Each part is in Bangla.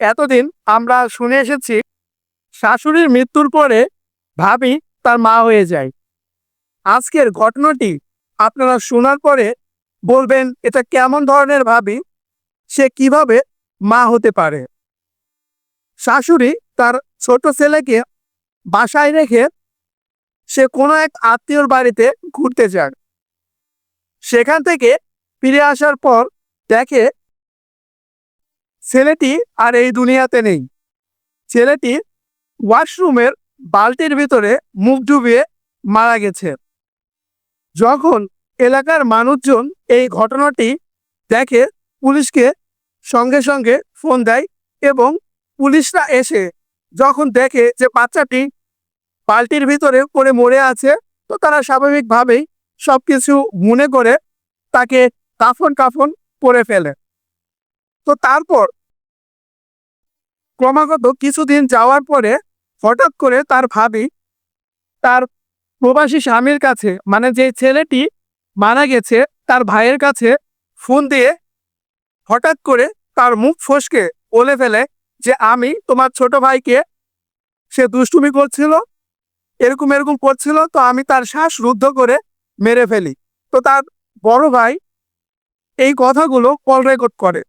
এতদিন আমরা শুনে এসেছি, শাশুড়ির মৃত্যুর পরে ভাবি তার মা হয়ে যায়। আজকের ঘটনাটি আপনারা শোনার পরে বলবেন, এটা কেমন ধরনের ভাবি? সে কীভাবে মা হতে পারে? শাশুড়ি তার ছোট ছেলেকে বাসায় রেখে সে কোনো এক আত্মীয়র বাড়িতে ঘুরতে যান সেখান থেকে ফিরে আসার পর দেখে ছেলেটি আর এই দুনিয়াতে নেই। ছেলেটি ওয়াশরুমের বালতির ভিতরে মুখ ডুবিয়ে মারা গেছে। যখন এলাকার মানুষজন এই ঘটনাটি দেখে, পুলিশকে সঙ্গে সঙ্গে ফোন দেয় এবং পুলিশরা এসে যখন দেখে যে বাচ্চাটি বালতির ভিতরে পড়ে মরে আছে, তো তারা স্বাভাবিকভাবেই সব কিছু মনে করে তাকে কাফন কাফন করে ফেলে। তো তারপর ক্রমাগত কিছুদিন যাওয়ার পরে হঠাৎ করে তার ভাবি, তার প্রবাসী স্বামীর কাছে মানে যে ছেলেটি মারা গেছে, তার ভাইয়ের কাছে ফোন দিয়ে হঠাৎ করে তার মুখ ফসকে, বলে ফেলে যে, আমি তোমার ছোট ভাইকে সে দুষ্টুমি করছিল, এরকম এরকম করছিল, তো আমি তার শ্বাস রুদ্ধ করে মেরে ফেলি। তো তার বড় ভাই এই কথাগুলো কল রেকর্ড করে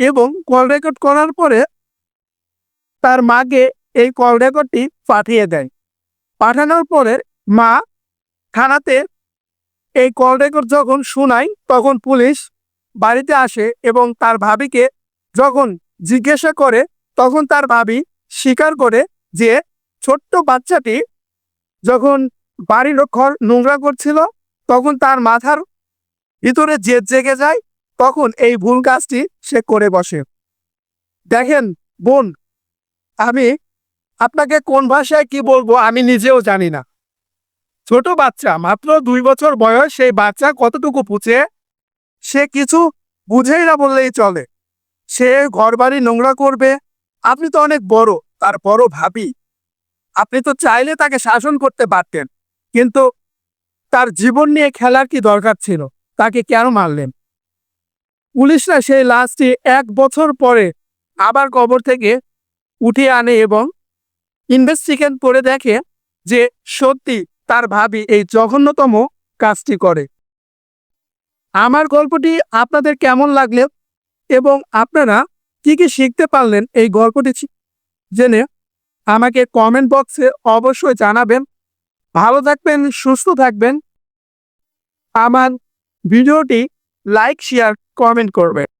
এবং কল রেকর্ড করার পরে তার মাকে এই কল রেকর্ডটি পাঠিয়ে দেয়। পাঠানোর পরে মা থানাতে এই কল রেকর্ড যখন শোনায়, তখন পুলিশ বাড়িতে আসে এবং তার ভাবিকে যখন জিজ্ঞাসা করে, তখন তার ভাবি স্বীকার করে যে ছোট্ট বাচ্চাটি যখন বাড়ির ঘর নোংরা করছিল, তখন তার মাথার ভিতরে জেদ জেগে যায়, তখন এই ভুল কাজটি সে করে বসে। দেখেন বোন আমি আপনাকে কোন ভাষায় কি বলব আমি নিজেও জানি না। ছোট বাচ্চা, মাত্র দুই বছর বয়স, সেই বাচ্চা কতটুকু পুছে সে কিছু বুঝেই না বললেই চলে। সে ঘর বাড়ি নোংরা করবে, আপনি তো অনেক বড়, তার বড় ভাবি। আপনি তো চাইলে তাকে শাসন করতে পারতেন, কিন্তু তার জীবন নিয়ে খেলার কি দরকার ছিল, তাকে কেন মারলেন? পুলিশরা সেই লাশটি এক বছর পরে আবার কবর থেকে উঠিয়ে আনে এবং ইনভেস্টিগেট করে দেখে যে সত্যি তার ভাবি এই জঘন্যতম কাজটি করে। আমার গল্পটি আপনাদের কেমন লাগলে এবং আপনারা কি কি শিখতে পারলেন এই গল্পটি জেনে আমাকে কমেন্ট বক্সে অবশ্যই জানাবেন। ভালো থাকবেন, সুস্থ থাকবেন। আমার ভিডিওটি লাইক শেয়ার কমেন্ট করবেন।